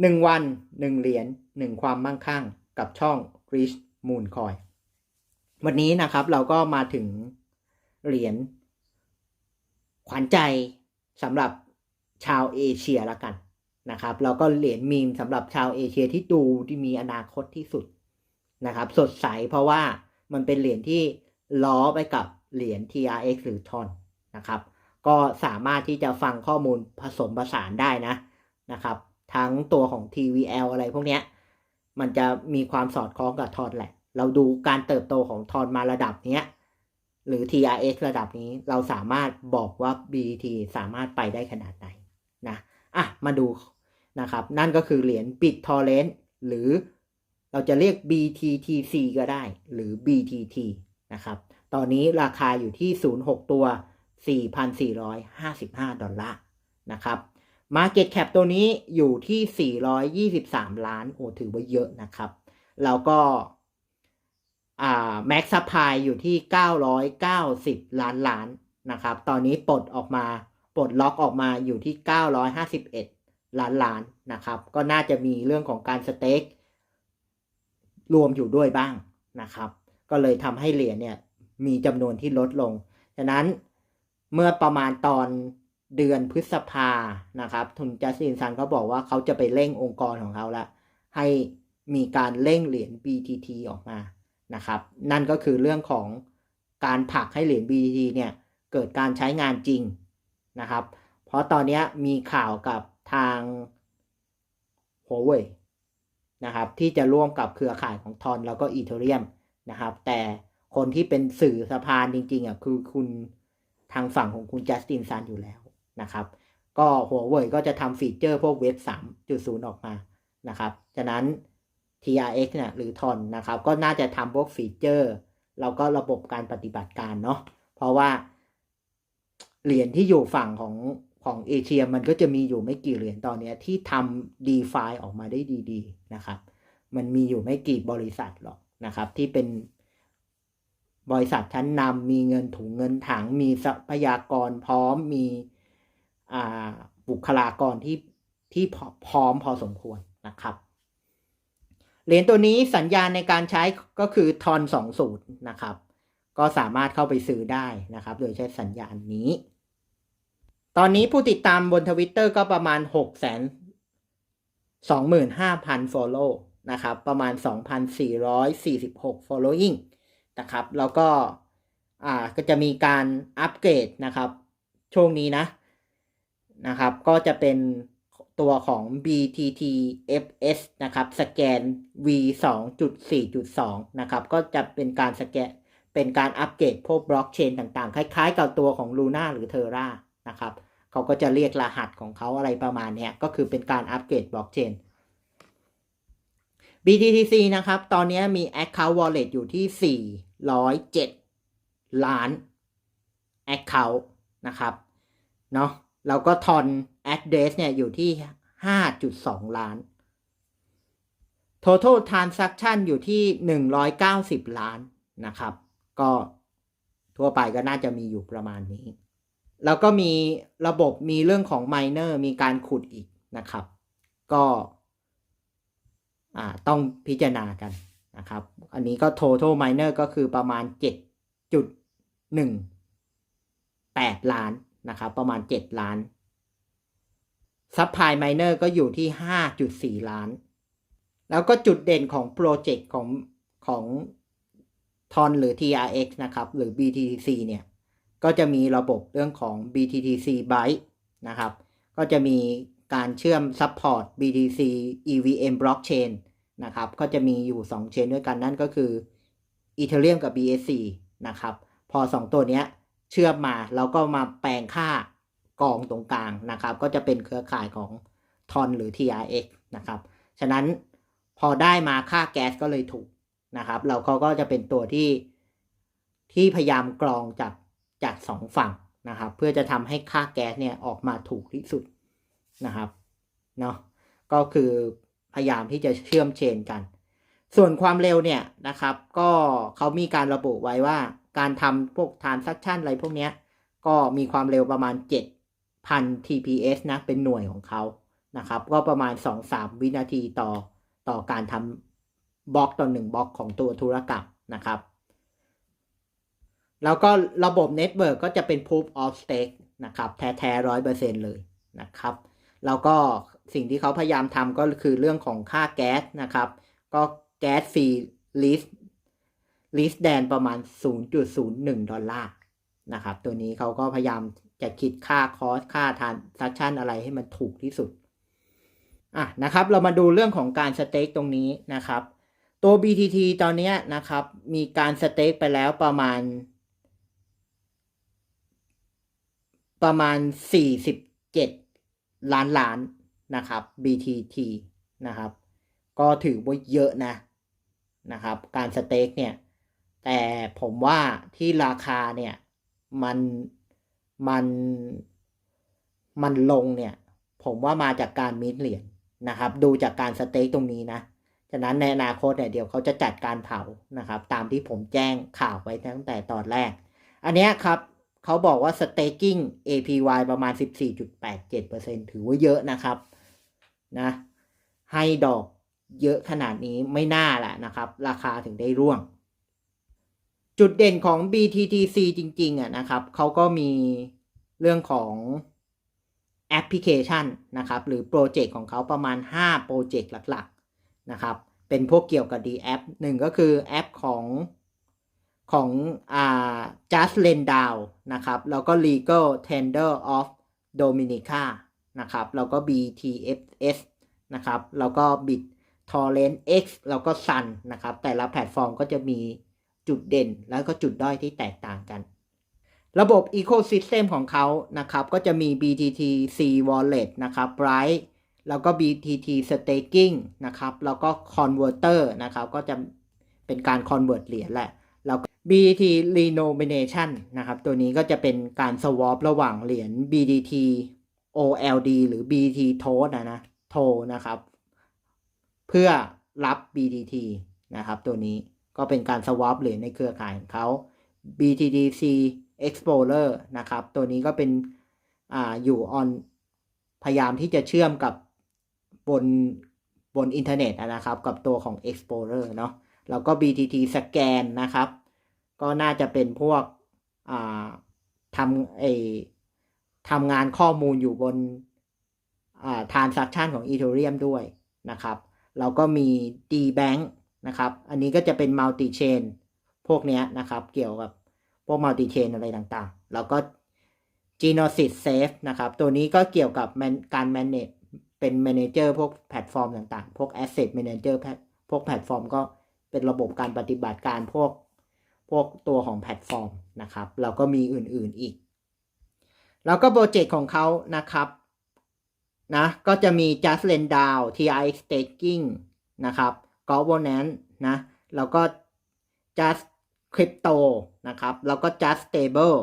หนึ่งวันหนึ่งเหรียญหนึ่งความมั่งคั่งกับช่อง Rich Moon Coin วันนี้นะครับเราก็มาถึงเหรียญขวัญใจสำหรับชาวเอเชียละกันนะครับแล้วก็เหรียญมีมสำหรับชาวเอเชียที่ดูที่มีอนาคตที่สุดนะครับ สดใสเพราะว่ามันเป็นเหรียญที่ล้อไปกับเหรียญ TRX หรือทอนนะครับ ก็สามารถที่จะฟังข้อมูลผสมผสานได้นะนะครับ ทั้งตัวของ TVL อะไรพวกเนี้ย มันจะมีความสอดคล้องกับทอนแหละ เราดูการเติบโตของทอนมาระดับเนี้ย หรือ TRX ระดับนี้ เราสามารถบอกว่า BT สามารถไปได้ขนาดไหนนะ อะ มาดูนะครับ นั่นก็คือเหรียญ BitTorrent หรือเราจะเรียก BTTC ก็ได้ หรือ BTT นะครับ ตอนนี้ราคาอยู่ที่ 06 ตัว 4,455 ดอลลาร์นะครับ Market Cap ตัวนี้อยู่ที่ 423 ล้านโอ้ถือว่าเยอะนะครับ แล้วก็อ่า Max Supply อยู่ที่ 990 ล้านล้านนะครับ ตอนนี้ปลดออกมาปลดล็อกออกมาอยู่ที่ 951 ล้านล้านนะครับ ก็น่าจะมีเรื่องของการสเต็กรวมอยู่ด้วยบ้างนะครับ ก็เลยทำให้เหรียญเนี่ยมีจำนวนที่ลดลง ฉะนั้นเมื่อประมาณตอน เดือนพฤษภานะครับทุนจัสตินซันเขาบอกว่าเขาจะไปเร่งองค์กรของเขาละให้มีการเร่งเหรียญ BTT ออกมานะครับ นั่นก็คือเรื่องของการผลักให้เหรียญ BTT เนี่ยเกิดการใช้งานจริงนะครับ เพราะตอนนี้มีข่าวกับทาง Huawei นะครับที่จะร่วมกับเครือข่ายของทอนแล้วก็อีเทเรียมนะครับ แต่คนที่เป็นสื่อสะพานจริงๆอะคือคุณทางฝั่งของคุณจัสตินซันอยู่แล้ว นะครับ ก็หัวเว่ยก็จะทำฟีเจอร์พวกเว็บ 3.0 ออกมานะครับ ฉะนั้น TRX เนี่ยหรือทอนนะครับ ก็น่าจะทำพวกฟีเจอร์ แล้วก็ระบบการปฏิบัติการเนาะเพราะว่า เหรียญที่อยู่ฝั่งของของเอเชียมันก็จะมีอยู่ไม่กี่เหรียญตอนนี้ที่ทำ d e f i ออกมาได้ดีๆนะครับ มันมีอยู่ไม่กี่บริษัทหรอกนะครับ ที่เป็นบริษัทชั้นนำมีเงินถุงเงินถัง มีทรัพยากรพร้อมมี บุคลากรที่ที่พร้อมพอสมควรนะครับ เหรียญตัวนี้สัญญาณในการใช้ก็คือทอนสองสูตรนะครับ ก็สามารถเข้าไปซื้อได้นะครับ โดยใช้สัญญาณนี้ ตอนนี้ผู้ติดตามบนทวิตเตอร์ก็ประมาณ 6 2 5 0 0 0 follow นะครับ ประมาณ 2,446 following นะครับ แล้วก็ อ่า ก็จะมีการอัปเกรดนะครับ ช่วงนี้นะ นะครับ ก็จะเป็นตัวของ BTT FS นะครับ สแกน V 2.4.2 นะครับ ก็จะเป็นการสแกน เป็นการอัปเกรดพวกบล็อกเชนต่างๆ คล้ายๆ กับตัวของ Luna หรือ Terra นะครับ เขาก็จะเรียกรหัสของเขาอะไรประมาณนี้ก็คือเป็นการอัปเกรดบล็อกเชน BTTC นะครับ ตอนนี้มี Account Wallet อยู่ที่ 407 ล้าน Account นะครับ เนาะ แล้วก็ทอน Address เนี่ยอยู่ที่ 5.2 ล้าน Total Transaction อยู่ที่ 190 ล้านนะครับ ก็ทั่วไปก็น่าจะมีอยู่ประมาณนี้ แล้วก็มีระบบมีเรื่องของ Miner มีการขุดอีกนะครับ ก็ต้องพิจารณากันนะครับ อันนี้ก็ total miner ก็คือประมาณ 7.18 ล้าน นะครับประมาณ 7 ล้าน supply miner ก็อยู่ที่ 5.4 ล้าน แล้วก็จุดเด่นของโปรเจกต์ของของทอนหรือ TRX นะครับ หรือ BTC เนี่ย ก็จะมีระบบเรื่องของ BTTC Byte นะครับ ก็จะมีการเชื่อม support BTC EVM blockchain นะครับ ก็จะมีอยู่ 2 เชนด้วยกันนั่นก็คือ Ethereum กับ BSC นะครับ พอ 2 ตัวเนี้ย เชื่อมมาเราก็มาแปลงค่ากองตรงกลางนะครับ ก็จะเป็นเครือข่ายของทอนหรือ TRX นะครับ ฉะนั้นพอได้มาค่าแก๊สก็เลยถูกนะครับ เราเขาก็จะเป็นตัวที่ที่พยายามกรองจากจากสองฝั่งนะครับ เพื่อจะทำให้ค่าแก๊สเนี่ยออกมาถูกที่สุดนะครับเนาะก็คือพยายามที่จะเชื่อมเชนกัน ส่วนความเร็วเนี่ยนะครับ ก็เขามีการระบุไว้ว่า การทำพวกทานซักชันอะไรพวกนี้ก็มีความเร็วประมาณ 7,000 TPS นะ เป็นหน่วยของเขานะครับ ก็ประมาณ 2-3 วินาทีต่อต่อการทำบล็อกต่อหนึ่งบล็อกของตัวธุรกรรมนะครับ แล้วก็ระบบเน็ตเวิร์กก็จะเป็น proof of stake นะครับแท้ๆร้อยเปอร์เซ็นเลยนะครับ แล้วก็สิ่งที่เขาพยายามทำก็คือเรื่องของค่าแก๊สนะครับ ก็แก๊สฟรีลิส ลิสแดนประมาณ 0.01 ดอลลาร์นะครับ ตัวนี้เขาก็พยายามจะคิดค่าคอสค่าทานซักชั่นอะไรให้มันถูกที่สุดอะนะครับ เรามาดูเรื่องของการสเต็กตรงนี้นะครับ ตัว BTT ตอนนี้นะครับ มีการสเต็กไปแล้วประมาณ ประมาณ 47 ล้านล้านนะครับ BTT นะครับ ก็ถือว่าเยอะนะนะครับ การสเต็กเนี่ย แต่ผมว่าที่ราคาเนี่ยมันมันมันลงเนี่ย ผมว่ามาจากการมิดเหรียญนะครับ ดูจากการสเต็กตรงนี้นะฉะนั้นในอนาคตเนี่ยเดี๋ยวเขาจะจัดการเผานะครับ ตามที่ผมแจ้งข่าวไว้ตั้งแต่ตอนแรก อันเนี้ยครับเขาบอกว่า staking APY ประมาณ 14.87%ถือว่าเยอะนะครับนะให้ดอกเยอะขนาดนี้ไม่น่าแหละนะครับ ราคาถึงได้ร่วง จุดเด่นของ BTTC จริงๆอะนะครับเขาก็มีเรื่องของแอปพลิเคชันนะครับ หรือโปรเจกต์ของเขาประมาณ 5 โปรเจกต์หลักๆนะครับ เป็นพวกเกี่ยวกับ D แอปหนึ่งก็คือแอปของของอ่า Just Lend Down นะครับ แล้วก็ Legal Tender of Dominica นะครับ แล้วก็ BTFS นะครับ แล้วก็ Bit Torrent X แล้วก็ Sun นะครับ แต่ละแพลตฟอร์มก็จะมี จุดเด่นแล้วก็จุดด้อยที่แตกต่างกัน ระบบ Ecosystem ของเขานะครับ ก็จะมี BTT C Wallet นะครับ Bright แล้วก็ BTT Staking นะครับ แล้วก็ Converter นะครับ ก็จะเป็นการ convert เหรียญแหละ แล้ว BTT Renomination นะครับ ตัวนี้ก็จะเป็นการ swap ระหว่างเหรียญ BTT OLD หรือ BTT Toast นะนะโทนะครับ เพื่อรับ BTT นะครับ ตัวนี้ ก็เป็นการ swap เหรียญในเครือข่ายของเขา BTTC Explorer นะครับ ตัวนี้ก็เป็นอ่าอยู่ on พยายามที่จะเชื่อมกับบนบนอินเทอร์เน็ตนะครับ กับตัวของ Explorer เนาะแล้วก็ BTT Scan นะครับ ก็น่าจะเป็นพวกอ่าทำไอทำงานข้อมูลอยู่บนอ่า transaction ของ Ethereum ด้วยนะครับ แล้วก็มี D-Bank นะครับ อันนี้ก็จะเป็น multi chain พวกเนี้ยนะครับ เกี่ยวกับพวก multi chain อะไรต่างๆ แล้วก็ Genesis Safe นะครับ ตัวนี้ก็เกี่ยวกับการ manage เป็น manager พวกแพลตฟอร์มต่างๆ พวก asset manager พวกแพลตฟอร์มก็เป็นระบบการปฏิบัติการพวกพวกตัวของแพลตฟอร์มนะครับ แล้วก็มีอื่นๆอีก แล้วก็โปรเจกต์ของเขานะครับนะก็จะมี Just Lend Down TI Staking นะครับ Governance นะแล้วก็ Just Crypto นะครับ แล้วก็ Just Stable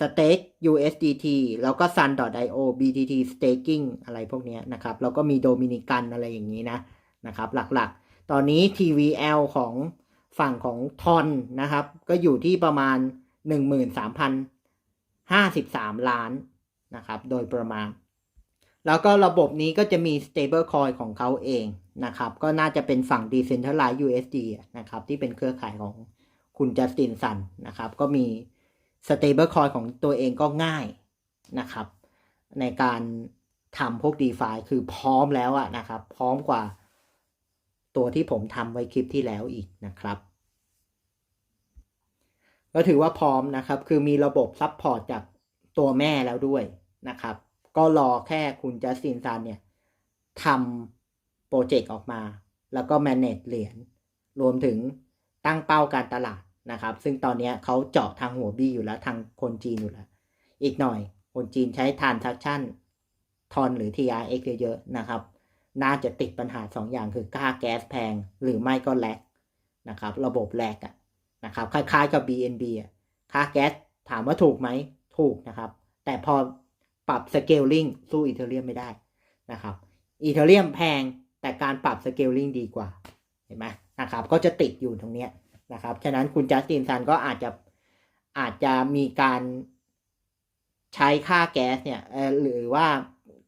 Stake USDT แล้วก็ Sun.io BTT Staking อะไรพวกนี้นะครับ แล้วก็มี Dominican อะไรอย่างนี้นะนะครับ หลักๆ ตอนนี้ TVL ของฝั่งของทอนนะครับ ก็อยู่ที่ประมาณ 13,053 ล้านนะครับ โดยประมาณ แล้วก็ระบบนี้ก็จะมี stable coin ของเขาเองนะครับ ก็น่าจะเป็นฝั่ง decentralized USD นะครับ ที่เป็นเครือข่ายของคุณจัสตินซันนะครับ ก็มี stable coin ของตัวเองก็ง่ายนะครับ ในการทำพวก DeFi คือพร้อมแล้วอะนะครับ พร้อมกว่าตัวที่ผมทำไว้คลิปที่แล้วอีกนะครับ ก็ถือว่าพร้อมนะครับ คือมีระบบซับพอร์ตจากตัวแม่แล้วด้วยนะครับ ก็รอแค่คุณจัสตินซันเนี่ยทำโปรเจกต์ออกมา แล้วก็ manage เหรียญรวมถึงตั้งเป้าการตลาดนะครับ ซึ่งตอนนี้เขาเจาะทางหัวบี้อยู่แล้วทางคนจีนอยู่แล้ว อีกหน่อยคนจีนใช้ทานทักชั่นทอนหรือ TRX เยอะๆนะครับ น่าจะติดปัญหา2อย่างคือค่าแก๊สแพง หรือไม่ก็แลกนะครับ ระบบแลกอะนะครับคล้ายๆกับ BNB อะค่าแก๊สถามว่าถูกไหมถูกนะครับ แต่พอ ปรับสเกลลิงสู้อีเทเรียมไม่ได้นะครับอีเทเรียมแพงแต่การปรับสเกลลิงดีกว่าเห็นไหมนะครับก็จะติดอยู่ตรงเนี้ยนะครับฉะนั้นคุณจัสตินซันก็อาจจะอาจจะมีการใช้ค่าแก๊สเนี่ยหรือว่า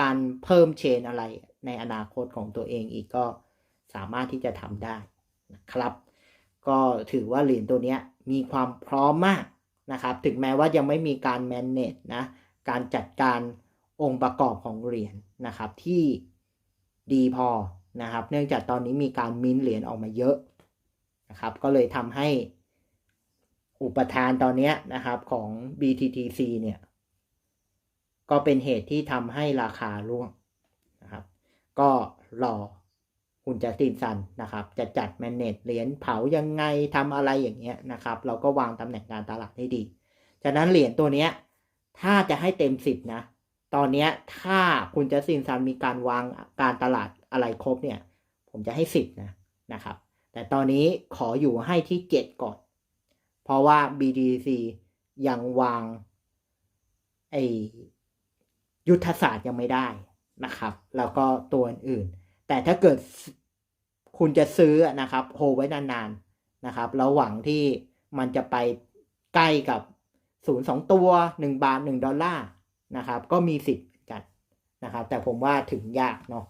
การเพิ่มเชนอะไรในอนาคตของตัวเองอีกก็สามารถที่จะทำได้นะครับ ก็ถือว่าเหรียญตัวเนี้ยมีความพร้อมมากนะครับ ถึงแม้ว่ายังไม่มีการ manage นะ การจัดการองค์ประกอบของเหรียญนะครับที่ดีพอนะครับ เนื่องจากตอนนี้มีการมินเหรียญออกมาเยอะนะครับ ก็เลยทำให้อุปทานตอนนี้นะครับของ BTTC เนี่ย ก็เป็นเหตุที่ทำให้ราคาร่วงนะครับ ก็รอคุณจัสตินซันนะครับ จะจัดแมนเนจเหรียญเผายังไงทำอะไรอย่างเงี้ยนะครับ เราก็วางตำแหน่งการตลาดให้ดี ฉะนั้นเหรียญตัวเนี้ย ถ้าจะให้เต็มสิบนะ ตอนเนี้ยถ้าคุณจัสตินซันมีการวางการตลาดอะไรครบเนี่ย ผมจะให้สิบนะนะครับ แต่ตอนนี้ขออยู่ให้ที่เจ็ดก่อน เพราะว่า BTC ยังวางไอยุทธศาสตร์ยังไม่ได้นะครับ แล้วก็ตัวอื่น แต่ถ้าเกิดคุณจะซื้อนะครับโฮไว้นานๆนะครับ แล้วหวังที่มันจะไปใกล้กับ ศูนย์สองตัวหนึ่งบาทหนึ่งดอลลาร์นะครับ ก็มีสิทธิ์กันนะครับ แต่ผมว่าถึงยากเนาะ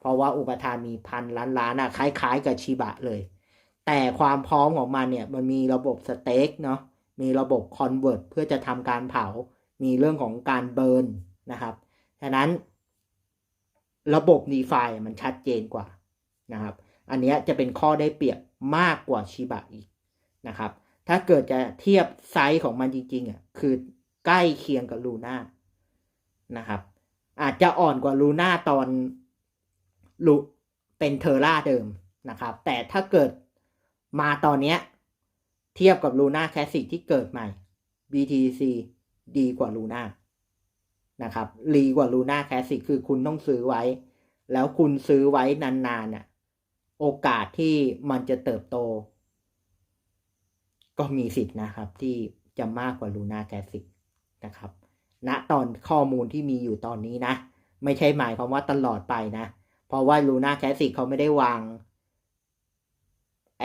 เพราะว่าอุปทานมีพันล้านล้านอะคล้าย ๆ กับชิบะเลย แต่ความพร้อมของมันเนี่ยมันมีระบบสเต็กเนาะมีระบบคอนเวิร์ตเพื่อจะทำการเผา มีเรื่องของการเบิร์นนะครับฉะนั้น ระบบ d e f i มันชัดเจนกว่านะครับ อันนี้จะเป็นข้อได้เปรียบมากกว่าชิบะอีกนะครับ ถ้าเกิดจะเทียบไซส์ของมันจริงๆอะคือใกล้เคียงกับลูน่านะครับ อาจจะอ่อนกว่าลูน่าตอนลูเป็นเทอร่าเดิมนะครับ แต่ถ้าเกิดมาตอนเนี้ย เทียบกับลูน่าแคสสิกที่เกิดใหม่ BTC ดีกว่าลูน่านะครับรีกว่าลูน่าแคสสิกคือคุณต้องซื้อไว้ แล้วคุณซื้อไว้นานๆน่ะ โอกาสที่มันจะเติบโต ก็มีสิทธิ์นะครับที่จะมากกว่าลูน่าแคสิกนะครับณตอนข้อมูลที่มีอยู่ตอนนี้นะ ไม่ใช่หมายความว่าตลอดไปนะ เพราะว่าลูน่าแคสสิกเขาไม่ได้วางไอ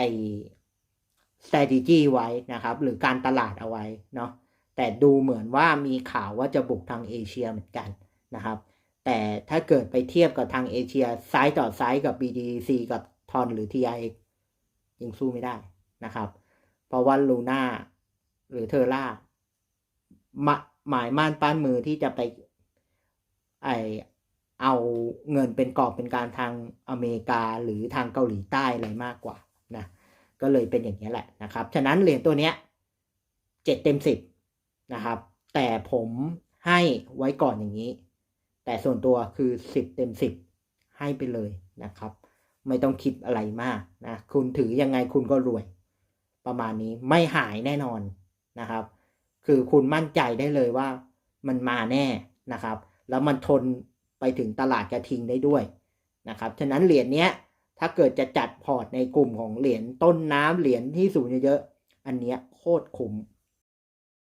strategy ไว้นะครับ หรือการตลาดเอาไว้เนาะแต่ดูเหมือนว่ามีข่าวว่าจะบุกทางเอเชียเหมือนกันนะครับ แต่ถ้าเกิดไปเทียบกับทางเอเชียไซส์ต่อไซส์กับ BDC กับทอนหรือ TIX ยังสู้ไม่ได้นะครับ เพราะว่าลูน่าหรือเทอร่าหมายมั่นป้านมือที่จะไปไอเอาเงินเป็นกอบเป็นการทางอเมริกาหรือทางเกาหลีใต้อะไรมากกว่านะก็เลยเป็นอย่างนี้แหละนะครับ ฉะนั้นเหรียญตัวเนี้ยเจ็ดเต็มสิบนะครับ แต่ผมให้ไว้ก่อนอย่างนี้ แต่ส่วนตัวคือสิบเต็มสิบให้ไปเลยนะครับ ไม่ต้องคิดอะไรมากนะคุณถือยังไงคุณก็รวย ประมาณนี้ไม่หายแน่นอนนะครับ คือคุณมั่นใจได้เลยว่ามันมาแน่นะครับ แล้วมันทนไปถึงตลาดกระทิงได้ด้วยนะครับฉะนั้นเหรียญเนี้ยถ้าเกิดจะจัดพอร์ตในกลุ่มของเหรียญต้นน้ำเหรียญที่สูงเยอะๆอันเนี้ยโคตรคุ้ม